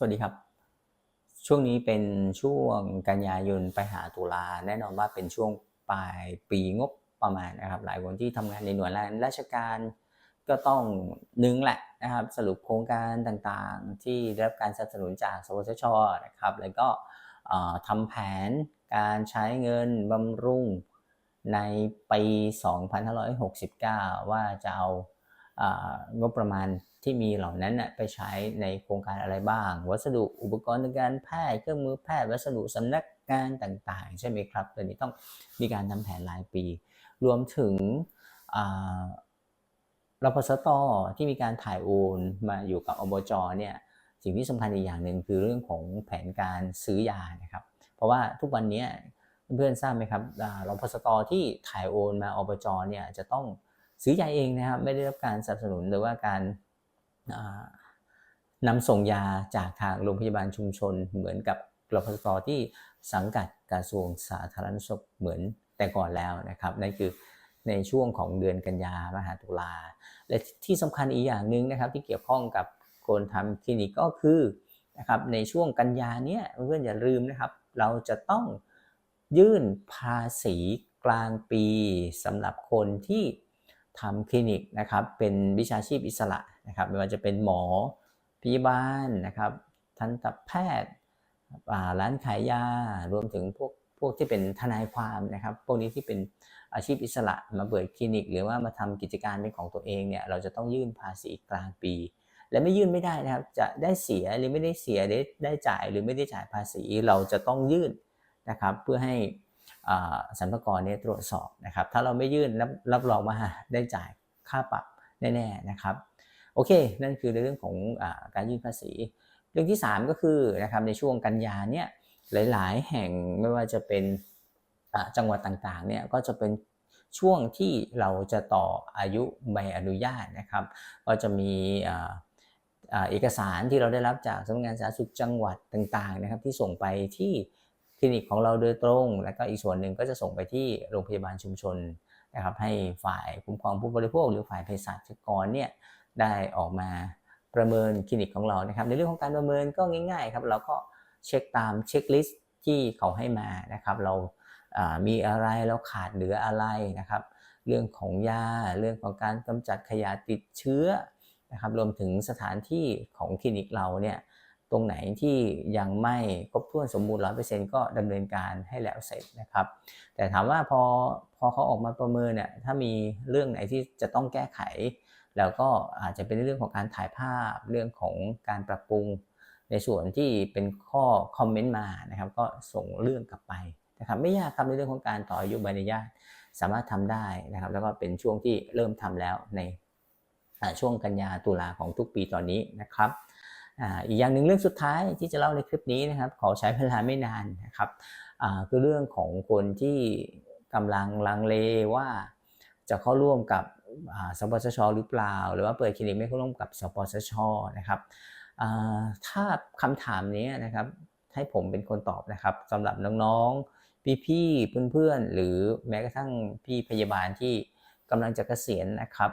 สวัสดีครับ ช่วงนี้เป็นช่วงกันยายนไปหาตุลาแน่นอนว่าเป็นช่วงปลายปีงบประมาณนะครับ หลายคนที่ทำงานในหน่วยงานราชการก็ต้องนึงแหละนะครับ สรุปโครงการต่างๆ ที่ได้รับการสนับสนุนจากสวทชนะครับ แล้วก็ทำแผนการใช้เงินบำรุงในปี 2569 ว่าจะเอา งบประมาณที่มีเหล่านั้นนะไปใช้ในโครงการอะไรบ้าง วัสดุอุปกรณ์ทางการแพทย์เครื่องมือแพทย์วัสดุสำนักงานต่างๆ ใช่ไหมครับตัวนี้ต้องมีการทำแผนรายปี รวมถึงรพสตที่มีการถ่ายโอนมาอยู่กับอบจเนี่ยสิ่งที่สำคัญอีกอย่างหนึ่งคือเรื่องของแผนการซื้อยานะครับ เพราะว่าทุกวันนี้เพื่อนๆทราบไหมครับรพสตที่ถ่ายโอนมาอบจเนี่ยจะต้อง ซื้อยาเองนะครับไม่ได้รับการสนับสนุนหรือว่าการอ่านำส่งยาจากทางโรงพยาบาลชุมชน เหมือนกับรพสตที่สังกัดกระทรวงสาธารณสุขเหมือนแต่ก่อนแล้วนะครับนั่นคือในช่วงของเดือนกันยามหาตุลา และที่สำคัญอีกอย่างหนึ่งนะครับที่เกี่ยวข้องกับคนทำคลินิกก็คือนะครับในช่วงกันยาเนี้ยเพื่อนอย่าลืมนะครับ เราจะต้องยื่นภาษีกลางปีสำหรับคนที่ ทำคลินิกนะครับ เป็นวิชาชีพอิสระนะครับ ไม่ว่าจะเป็นหมอพยาบาลนะครับทันตแพทย์ร้านขายยา รวมถึงพวกพวกที่เป็นทนายความนะครับ พวกนี้ที่เป็นอาชีพอิสระมาเปิดคลินิก หรือว่ามาทำกิจการเป็นของตัวเองเนี่ย เราจะต้องยื่นภาษีกลางปี และไม่ยื่นไม่ได้นะครับ จะได้เสียหรือไม่ได้เสียได้ได้จ่ายหรือไม่ได้จ่ายภาษีเราจะต้องยื่นนะครับ เพื่อให้ สรรพากรเนี่ยตรวจสอบนะครับ ถ้าเราไม่ยื่นรับรองว่าได้จ่ายค่าปรับแน่ๆนะครับ โอเค นั่นคือในเรื่องของอการยื่นภาษี เรื่องที่ 3 ก็คือนะครับในช่วงกันยาเนี่ยหลาย ๆ แห่งไม่ว่าจะเป็นจังหวัดต่างๆเนี่ยก็จะเป็นช่วงที่เราจะต่ออายุใบอนุญาตนะครับ ก็จะมีเอกสารที่เราได้รับจากสำนักงานสาธารณสุขจังหวัดต่างๆนะครับ ที่ส่งไปที่ คลินิกของเราโดยตรง แล้วก็อีกส่วนหนึ่งก็จะส่งไปที่โรงพยาบาลชุมชนนะครับให้ฝ่ายคุ้มครองผู้บริโภค หรือฝ่ายเภสัชกรเนี่ยได้ออกมาประเมินคลินิกของเรานะครับ ในเรื่องของการประเมินก็ง่ายๆครับเราก็เช็คตามเช็คลิสต์ที่เขาให้มานะครับ เรามีอะไรเราขาดเหลืออะไรนะครับ เรื่องของยาเรื่องของการกำจัดขยะติดเชื้อนะครับรวมถึงสถานที่ของคลินิกเราเนี่ย ตรงไหนที่ยังไม่ครบถ้วนสมบูรณ์ร้อยเปอร์เซ็นต์ก็ดำเนินการให้แล้วเสร็จนะครับ แต่ถามว่าพอพอเขาออกมาประเมินเนี่ยถ้ามีเรื่องไหนที่จะต้องแก้ไข แล้วก็อาจจะเป็นเรื่องของการถ่ายภาพเรื่องของการปรับปรุง ในส่วนที่เป็นข้อคอมเมนต์มานะครับ ก็ส่งเรื่องกลับไปนะครับไม่ยากครับในเรื่องของการต่ออายุใบอนุญาตสามารถทำได้นะครับ แล้วก็เป็นช่วงที่เริ่มทำแล้วในช่วงกันยาตุลาของทุกปีตอนนี้นะครับ อีกอย่างหนึ่งเรื่องสุดท้ายที่จะเล่าในคลิปนี้นะครับ ขอใช้เวลาไม่นานนะครับคือเรื่องของคนที่กำลังลังเลว่าจะเข้าร่วมกับสปสชหรือเปล่า หรือว่าเปิดคลินิกไม่เข้าร่วมกับสปสชนะครับถ้าคำถามนี้นะครับให้ผมเป็นคนตอบนะครับสำหรับน้องๆพี่ๆเพื่อนๆ หรือแม้กระทั่งพี่พยาบาลที่กำลังจะเกษียณนะครับ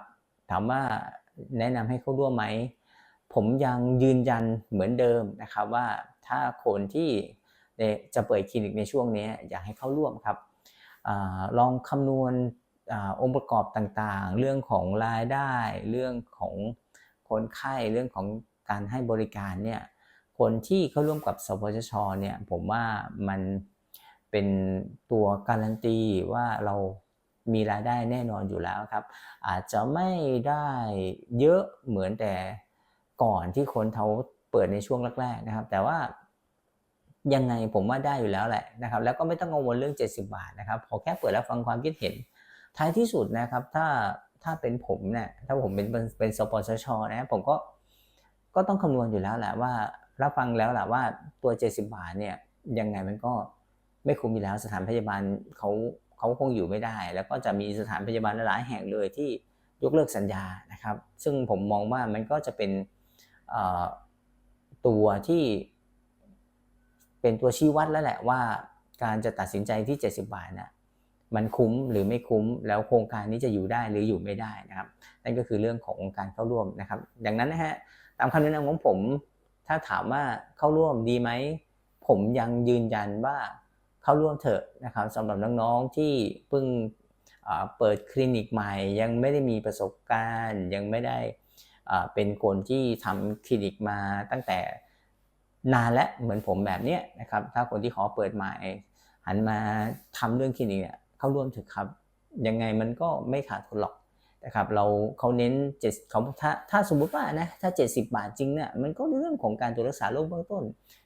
ถามว่าแนะนำให้เข้าร่วมไหม ผมยังยืนยันเหมือนเดิมนะครับว่าถ้าคนที่จะเปิดคลินิกในช่วงนี้อยากให้เข้าร่วมครับอลองคำนวณอองค์ประกอบต่างๆ เรื่องของรายได้ เรื่องของคนไข้เรื่องของการให้บริการเนี่ยคนที่เข้าร่วมกับสปชชเนี่ยผมว่ามันเป็นตัวการันตีว่าเรามีรายได้แน่นอนอยู่แล้วครับ อาจจะไม่ได้เยอะเหมือนแต่ ก่อนที่คนเขาเปิดในช่วงแรกๆนะครับ แต่ว่ายังไงผมว่าได้อยู่แล้วแหละนะครับ แล้วก็ไม่ต้องกังวลเรื่อง 70 บาทนะครับขอแค่เปิดแล้วฟังความคิดเห็น ท้ายที่สุดนะครับ ถ้าถ้าเป็นผมเนี่ยถ้าผมเป็นเป็นเป็นสปสชนะผมก็ก็ต้องคำนวณอยู่แล้วแหละว่ารับฟังแล้วแหละว่าตัว 70 บาทเนี่ยยังไงมันก็ไม่คุ้มอยู่แล้วสถานพยาบาลเขาเขาคงอยู่ไม่ได้ แล้วก็จะมีสถานพยาบาลหลายแห่งเลยที่ยกเลิกสัญญานะครับ ซึ่งผมมองว่ามันก็จะเป็น ตัวที่เป็นตัวชี้วัดแล้วแหละว่า การจะตัดสินใจที่ 70 บาทนะมันคุ้มหรือไม่คุ้มแล้วโครงการนี้จะอยู่ได้หรืออยู่ไม่ได้นะครับ นั่นก็คือเรื่องของการเข้าร่วมนะครับ ดังนั้นนะฮะตามคำแนะนำของผม ถ้าถามว่าเข้าร่วมดีไหมผมยังยืนยันว่าเข้าร่วมเถอะนะครับสำหรับน้องๆที่เพิ่งเปิดคลินิกใหม่ ยังไม่ได้มีประสบการณ์ ยังไม่ได้ เป็นคนที่ทำคลินิกมาตั้งแต่นานและเหมือนผมแบบเนี้ยนะครับ ถ้าคนที่ขอเปิดใหม่หันมาทำเรื่องคลินิกเนี่ยเข้าร่วมถอะครับ ยังไงมันก็ไม่ขาดทุนหรอกนะครับเราเขาเน้นเจ็ดเขาถ้าถ้าสมมติว่านะถ้า 70 บาทจริงเนี่ยมันก็เรื่องของการตรวจรักษาโรคเบื้องต้น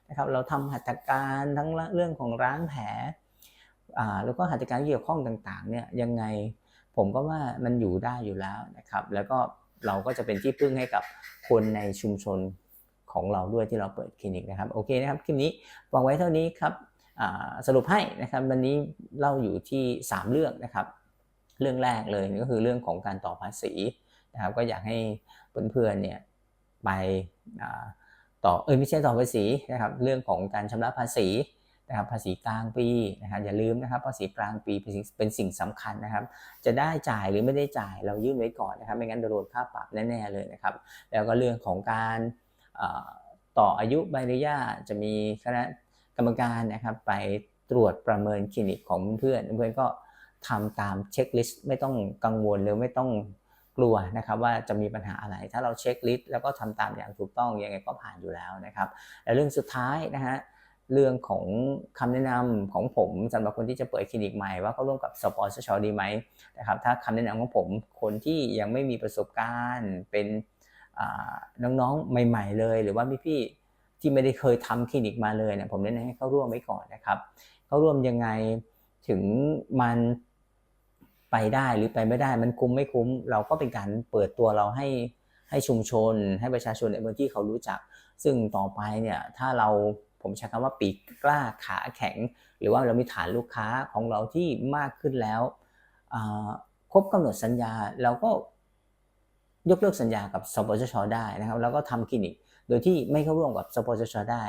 นะครับ เราทำหัตถการทั้งเรื่องของร้างแผลอ่าแล้วก็หัตถการเกี่ยวข้องต่างๆเนี่ยยังไงผมก็ว่ามันอยู่ได้อยู่แล้วนะครับ แล้วก็ เราก็จะเป็นที่พึ่งให้กับคนในชุมชนของเราด้วยที่เราเปิดคลินิกนะครับโอเคนะครับคลิปนี้วางไว้เท่านี้ครับสรุปให้นะครับวันนี้เล่าอยู่ที่ 3 เรื่องนะครับ เรื่องแรกเลยก็คือเรื่องของการต่อภาษีนะครับก็อยากให้เพื่อนๆเนี่ยไปต่อเออไม่ใช่ต่อภาษีนะครับเรื่องของการชำระภาษี นะครับภาษีกลางปีนะครับอย่าลืมนะครับภาษีกลางปีเป็นสิ่งสิ่งสำคัญนะครับ จะได้จ่ายหรือไม่ได้จ่ายเรายื่นไว้ก่อนนะครับ ไม่งั้นโดนค่าปรับแน่ๆเลยนะครับ แล้วก็เรื่องของการต่ออายุใบอนุญาตจะมีคณะกรรมการนะครับ ไปตรวจประเมินคลินิกของเพื่อนเพื่อนก็ทำตามเช็คลิสต์ไม่ต้องกังวลหรือไม่ต้องกลัวนะครับว่าจะมีปัญหาอะไรถ้าเราเช็คลิสต์แล้วก็ทำตามอย่างถูกต้องยังไงก็ผ่านอยู่แล้วนะครับและเรื่องสุดท้ายนะฮะ เรื่องของคำแนะนำของผมสำหรับคนที่จะเปิดคลินิกใหม่ว่าเขาร่วมกับสปอร์ตชดีไหมนะครับถ้าคำแนะนำของผมคนที่ยังไม่มีประสบการณ์เป็นน้องๆใหม่ ๆ เลย หรือว่าพี่ๆที่ไม่ได้เคยทำคลินิกมาเลยเนี่ยผมแนะนำให้เข้าร่วมไว้ก่อนนะครับ เข้าร่วมยังไงถึงมันไปได้หรือไปไม่ได้มันคุ้มไม่คุ้ม เราก็เป็นการเปิดตัวเราให้ให้ชุมชน ให้ประชาชนในพื้นที่เขารู้จัก ซึ่งต่อไปเนี่ยถ้าเรา ผมใช้คำว่าปีกกล้าขาแข็ง หรือว่าเรามีฐานลูกค้าของเราที่มากขึ้นแล้วครบกำหนดสัญญาเราก็ยกเลิกสัญญากับสปสชได้นะครับ แล้วก็ทำคลินิกโดยที่ไม่เข้าร่วมกับสปอร์ตชได้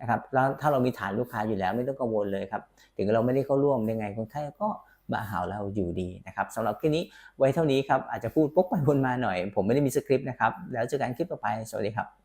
นะครับแล้วถ้าเรามีฐานลูกค้าอยู่แล้วไม่ต้องกังวลเลยครับ ถึงเราไม่ได้เข้าร่วมยังไงคนไข้ก็มาหาเราอยู่ดีนะครับสำหรับคลิปนี้ไว้เท่านี้ครับอาจจะพูดปุ๊บไปวนมาหน่อย ผมไม่ได้มีสคริปต์นะครับ แล้วเจอกันคลิปต่อไปสวัสดีครับ